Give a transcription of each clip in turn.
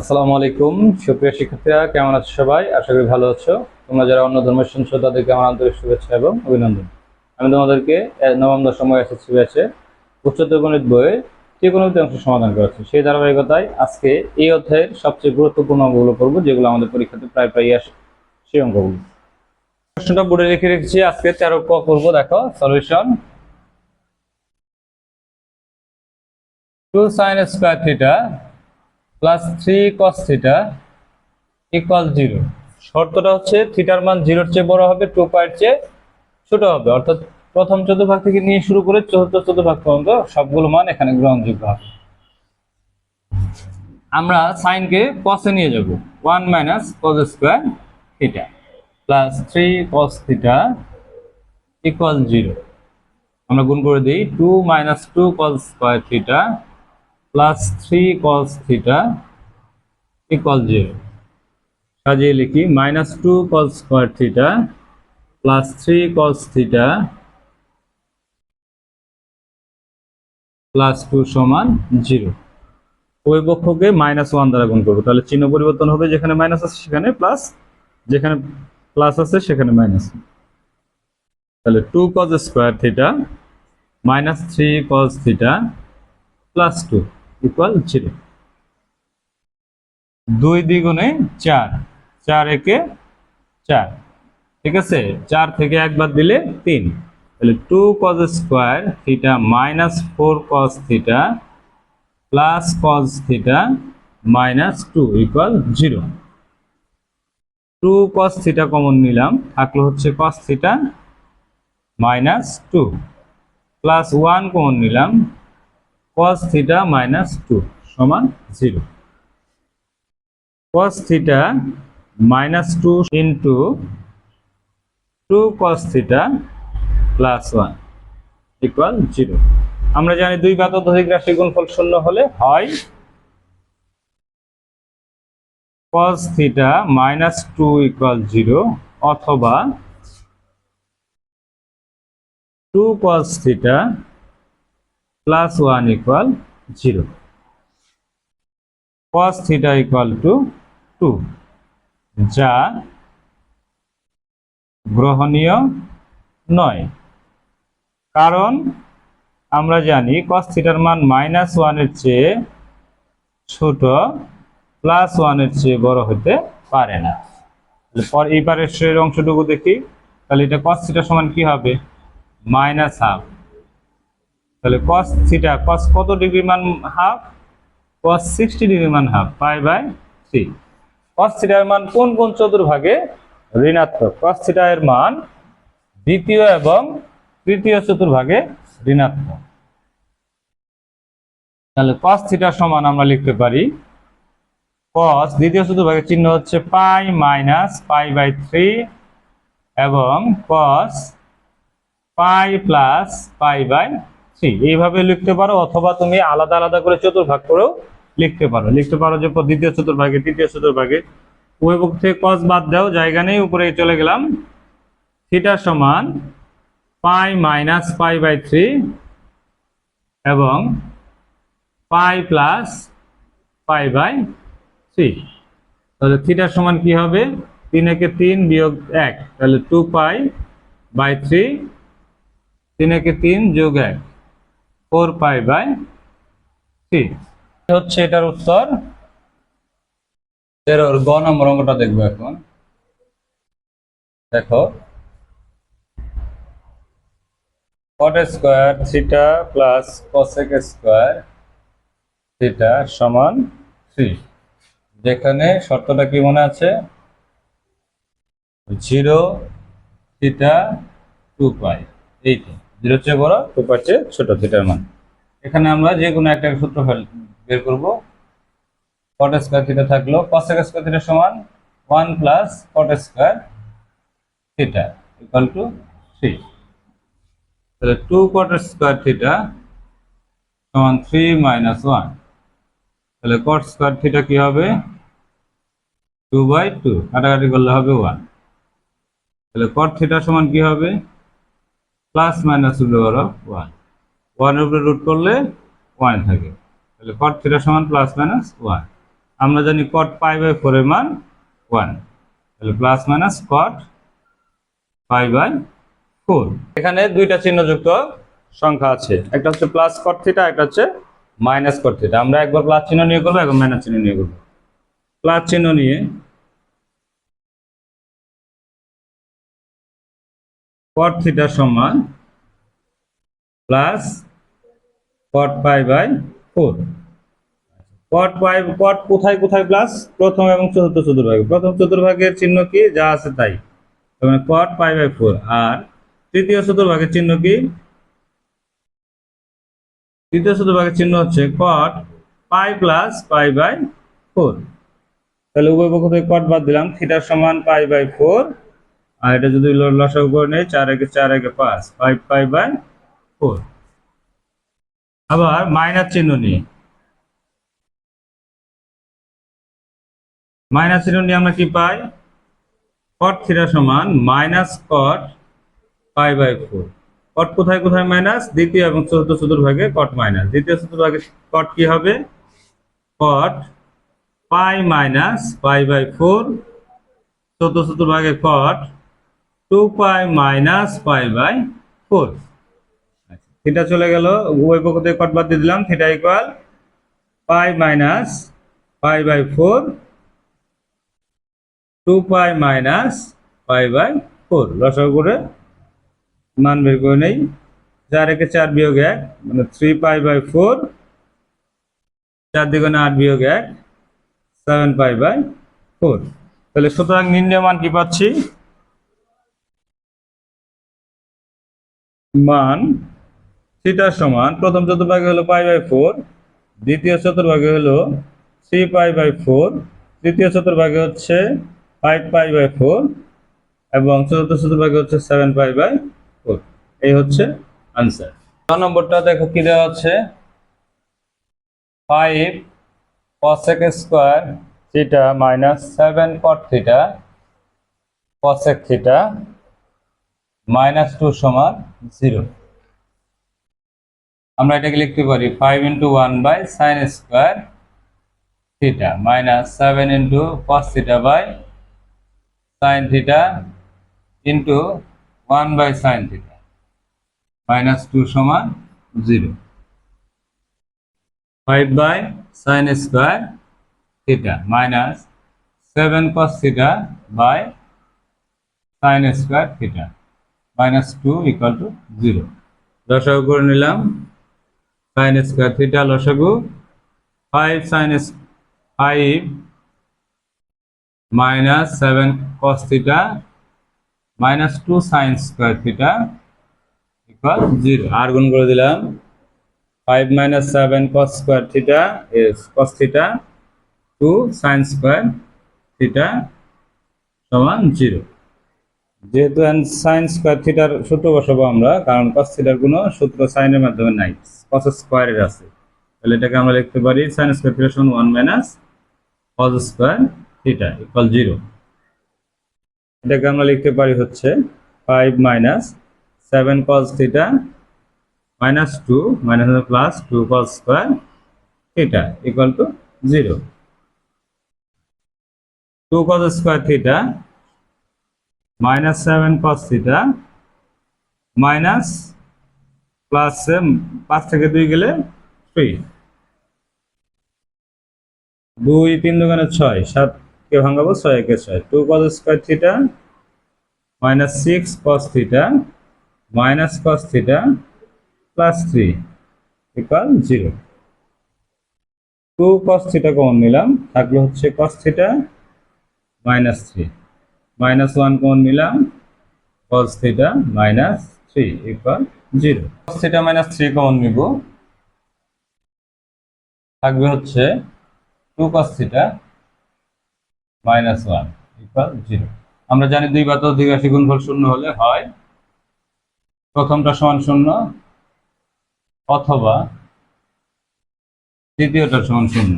আসসালামু আলাইকুম। সুপ্রিয় শিক্ষার্থীরা, কেমন আছো সবাই? আশা করি ভালো আছো। তোমরা যারা অন্য ধর্মের শুনছো তাদেরকে আমার আন্তরিক শুভেচ্ছা এবং অভিনন্দন। আমি তোমাদেরকে নবম দশম এসএসসি ব্যাচে উচ্চতর গণিত বইয়ে ত্রিকোণমিতি অংশ সমাধান করেছি। সেই ধারাবাহিকতায় আজকে এই অধ্যায়ের সবচেয়ে গুরুত্বপূর্ণ অঙ্কগুলো করব যেগুলো আমাদের পরীক্ষাতে প্রায় প্রায় আসে। সেই অঙ্কগুলো প্রশ্নটা বোর্ডে রেখে রেখেছি, আজকে তেরো ক করব দেখো, solution. Two sine square theta plus three cos theta equal zero শর্তটা হচ্ছে থিটার মান জিরোর চেয়ে বড় হবে টু পায়ের চেয়ে ছোট হবে। অর্থাৎ প্রথম চতুর্ভাগ থেকে নিয়ে শুরু করে চতুর্থ চতুর্ভাগ পর্যন্ত সবগুলো মান এখানে গ্রহণযোগ্য হবে। আমরা সাইনকে কসে নিয়ে যাব। One minus cos square theta plus three cos theta equal zero আমরা গুণ করে দিই two minus two cos square theta plus three cos theta equal zero সাজিয়ে লিখি minus two cos square theta plus three cos theta plus two সমান zero ওই পক্ষকে minus one দ্বারা গুণ করব। তাহলে চিহ্ন পরিবর্তন হবে, যেখানে মাইনাস আছে সেখানে প্লাস যেখানে প্লাস আছে সেখানে মাইনাস তাহলে two cos square theta minus three cos theta plus two equal zero দুই। দ্বিগুণে চার। চার একে চার। ঠিক আছে? চার থেকে একবার দিলে তিন। তাহলে two cos square theta minus four cos theta plus cos theta minus two equal zero two cos theta common নিলাম, থাকল হচ্ছে cos theta minus two plus one common নিলাম cos theta minus 2 সমান 0 cos theta minus 2 into 2 cos theta plus 1 equal 0 আমরা জানি দুই ঘাত অধিক রাশি গুণফল শূন্য হলে হয় cos theta minus 2 equal 0 অথবা 2 cos theta plus 1 equal 0 cos theta equal to 2 যা গ্রহণীয় নয়। কারণ আমরা জানি cos থিটার মান মাইনাস ওয়ানের চেয়ে ছোট প্লাস ওয়ানের চেয়ে বড় হতে পারে না। পর এই পারের অংশটুকু দেখি। তাহলে এটা cos থিটা সমান কি হবে? মাইনাস হাফ তাহলে cos থিটা cos কত ডিগ্রি মান হাফ cos 60 ডিগ্রি মান হাফ পাই বাই 3 cos থিটার মান কোন কোন চতুর্ভাগে ঋণাত্মক? cos থিটা এর মান দ্বিতীয় এবং তৃতীয় চতুর্ভাগে ঋণাত্মক। তাহলে cos থিটা সমান আমরা লিখতে পারি, cos দ্বিতীয় চতুর্ভাগের চিহ্ন হচ্ছে পাই মাইনাস পাই বাই 3 এবং cos pi plus pi by three এইভাবে লিখতে পারো অথবা তুমি আলাদা আলাদা করে চতুর্ভাগ করেও লিখতে পারো। লিখতে পারো যে দ্বিতীয় চতুর্ভাগে, তৃতীয় চতুর্ভাগে। উভয় পক্ষ থেকে কস বাদ দাও, জায়গা নেই, উপরে চলে গেলাম। থিটা সমান pi minus pi by three এবং pi plus pi by three. তাহলে থিটার সমান কি হবে? তিন একে তিন বিয়োগ এক। তাহলে টু পাই বাই থ্রি তিন একে তিন যোগ এক। Four pi by three. হচ্ছে এটার উত্তর। তেরোর গ নম্বর অঙ্কটা দেখব এখন। দেখো। Cot square theta plus cosec square theta সমান থ্রি। যেখানে শর্তটা কি মনে আছে? জিরো থিটা টু পাই এইটা। জিরো চেয়ে বড় পাই চেয়ে ছোট থিটার মান। এখানে আমরা যে কোনো একটা সূত্র বের করব। কট স্কোয়ার থিটা থাকল কসেক স্কোয়ার থিটা সমান one plus cot square theta equal to three তাহলে টু কট স্কোয়ার থিটা সমান থ্রি মাইনাস ওয়ান তাহলে কট স্কোয়ার থিটা কি হবে? টু বাই টু কাটাকাটি করলে হবে ওয়ান তাহলে কট থিটা সমান কি হবে? Plus minus root over of one ওয়ানের উপরে রুট করলে ওয়ান থাকে। তাহলে কট থিটা সমান প্লাস মাইনাস ওয়ান আমরা জানি কট পাই বাই ফোরের মান ওয়ান তাহলে plus minus cot pi by four এখানে দুইটা চিহ্নযুক্ত সংখ্যা আছে। একটা হচ্ছে প্লাস কট থিটা একটা হচ্ছে মাইনাস কট থিটা আমরা একবার প্লাস চিহ্ন নিয়ে করব, একবার মাইনাস চিহ্ন নিয়ে করব। প্লাস চিহ্ন নিয়ে কট থিটা সমান plus cot pi by four cot pi cot কোথায় কোথায় প্লাস প্রথম এবং চতুর্থ চতুর্ভাগে। প্রথম চতুর্ভাগের চিহ্ন কি? যা আছে তাই। মানে কট পাই বাই ফোর আর তৃতীয় চতুর্ভাগের চিহ্ন কি? তৃতীয় চতুর্ভাগের চিহ্ন হচ্ছে cot pi plus pi by four তাহলে উভয় পক্ষ থেকে কট বাদ দিলাম। থিটার সমান পাই বাই ফোর আর এটা যদি ল- লসাগু করে নেই, চার একে চার একে পাঁচ ফাইভ ফাইভ বাই ফোর আবার মাইনাস চিহ্ন নিয়ে। মাইনাস চিহ্ন নিয়ে আমরা কি পাই? কট থিটা সমান minus cot pi by four cot কোথায় কোথায় মাইনাস দ্বিতীয় এবং চতুর্থ চতুর্ভাগে কট মাইনাস দ্বিতীয় চতুর্ভাগে কট কি হবে? Cot pi minus pi by four চতুর্থ চতুর্ভাগে cot two pi minus pi by four theta চলে গেল, উভয় পক্ষ থেকে কট বাদ দিয়ে দিলাম theta equal pi minus pi by four two pi minus pi by four লসাগু করে মান বের করে নেই। চার একে চার বিয়োগ এক মানে থ্রি পাই বাই ফোর চার দিগুণে আট বিয়োগ এক সেভেন পাই বাই ফোর তাহলে সুতরাং নির্ণয় মান কি পাচ্ছি? মান থিটার সমান, প্রথম চতুর্ভাগে হলো পাই বাই ফোর, দ্বিতীয় চতুর্ভাগে হলো থ্রি পাই বাই ফোর, তৃতীয় চতুর্ভাগে হচ্ছে ফাইভ পাই বাই ফোর, এবং চতুর্থ চতুর্ভাগে হচ্ছে সেভেন পাই বাই ফোর। এই হচ্ছে আনসার। ছ নম্বরটা দেখো কি দেওয়া হচ্ছে five cosec square theta minus seven cot theta cosec theta minus two সমান জিরো। আমরা এটাকে লিখতে পারি five into one by sine square theta minus seven into cos theta by sine theta into one by sine theta minus two সমান zero. Five by sine square theta minus seven cos theta by sine square theta minus two equal to zero লসাগু করে নিলাম sine square theta লসাগু five sine five minus seven cos theta minus two sine square theta equal zero আর গুণ করে দিলাম। Five minus seven cos square theta cos theta two sine square theta সমান zero যেহেতু sine square থিটার সূত্র বসাবো আমরা, কারণ কস থিটার কোনো সূত্র সাইনের মাধ্যমে নাই। কস স্কোয়ারের আছে। তাহলে এটাকে আমরা লিখতে পারি সাইন স্কোয়ার থিটা সমান one minus cos square theta equal zero এটাকে আমরা লিখতে পারি হচ্ছে five minus seven cos theta minus two minus plus two cos square theta equal to zero two cos square theta minus seven cos theta minus plus পাঁচ থেকে দুই গেলে three দুই তিন দোকানে ছয়, সাত কে ভাঙাবো? ছয় একে ছয়। Two cos square theta minus six cos theta minus cos theta plus three equal zero two cos theta common নিলাম, থাকল হচ্ছে cos theta minus three minus one common নিলাম? Cos theta minus three equal zero cos theta minus three common নিব? থাকবে হচ্ছে two cos theta minus one equal zero আমরা জানি দুই বাত অধিক রাশি গুণফল শূন্য হলে হয় প্রথমটা সমান শূন্য অথবা দ্বিতীয়টা সমান শূন্য।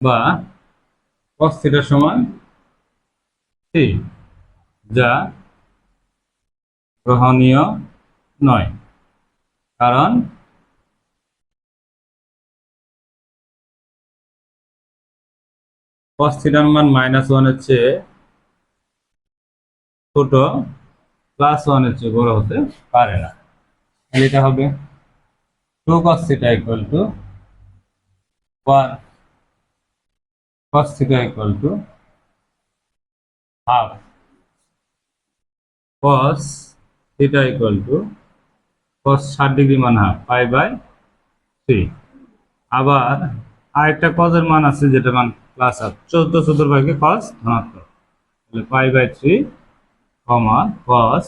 বা কস থিটা সমান থ্রি যা গ্রহণীয় নয়। কারণ কস থিটার মান মাইনাস ওয়ানের চেয়ে ছোট প্লাস ওয়ানের চেয়ে বড় হতে পারে না। এটা হবে two cos theta equal to one cos theta equal to half cos theta equal to cos ষাট ডিগ্রি মান হাফ পাই বাই থ্রি আবার আরেকটা কজের মান আছে যেটা মান প্লাস হাফ চোদ্দ চতুর্ভাগে কস ধনাত্মক। তাহলে pi by three comma cos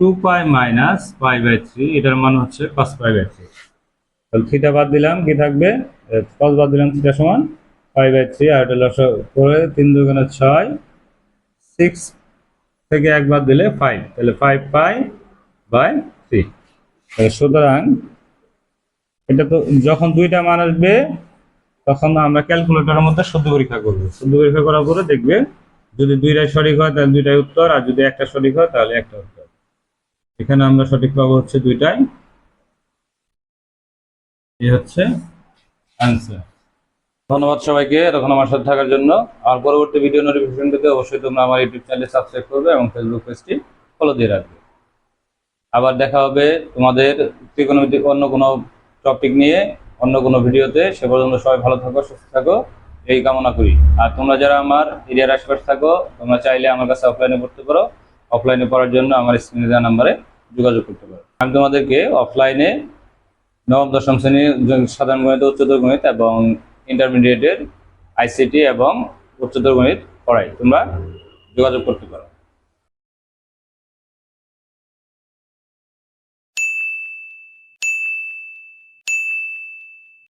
two pi minus pi by three এটার মান হচ্ছে কস পাই বাই থ্রি তাহলে থিটা বাদ দিলাম, কি থাকবে? কস বাদ দিলাম থিটা সমান পাই বাই থ্রি আর এটা লস করে তিন দুগুণে ছয় সিক্স থেকে এক বাদ দিলে ফাইভ তাহলে ফাইভ পাই বাই থ্রি তাহলে সুতরাং এটা তো যখন দুইটা মান আসবে, তখন আমরা ক্যালকুলেটরের মধ্যে শুদ্ধ পরীক্ষা করব। শুদ্ধ পরীক্ষা করার পরে দেখবে যদি দুইটাই সঠিক হয়, তাহলে দুইটাই উত্তর, আর যদি একটা সঠিক হয়, তাহলে একটা উত্তর। এখানে আমরা সঠিক পাবো হচ্ছে দুইটাই। এই হচ্ছে অ্যান্সার ধন্যবাদ সবাইকে। এতক্ষণ আমার সাথে থাকার জন্য। আর পরবর্তী ভিডিও নোটিফিকেশন পেতে অবশ্যই তোমরা আমার ইউটিউব চ্যানেল সাবস্ক্রাইব করবে এবং ফেসবুক পেজটি ফলো দিয়ে রাখবে। আবার দেখা হবে তোমাদের ত্রিকোণমিতিক অন্য কোনো টপিক নিয়ে, অন্য কোনো ভিডিওতে সে পর্যন্ত সবাই ভালো থাকো, সুস্থ থাকো। এই কামনা করি। আর তোমরা যারা আমার এরিয়ার আশেপাশে থাকো, তোমরা চাইলে আমার কাছে অফলাইনে পড়তে পারো। অফলাইনে পড়ার জন্য আমার স্ক্রিনে দেওয়া নাম্বারে যোগাযোগ করতে পারো। আমি তোমাদেরকে অফলাইনে নবম, দশম শ্রেণির সাধারণ গণিত উচ্চতর গণিত এবং ইন্টারমিডিয়েটের আইসিটি এবং উচ্চতর গণিত পড়াই। তোমরা যোগাযোগ করতে পারো।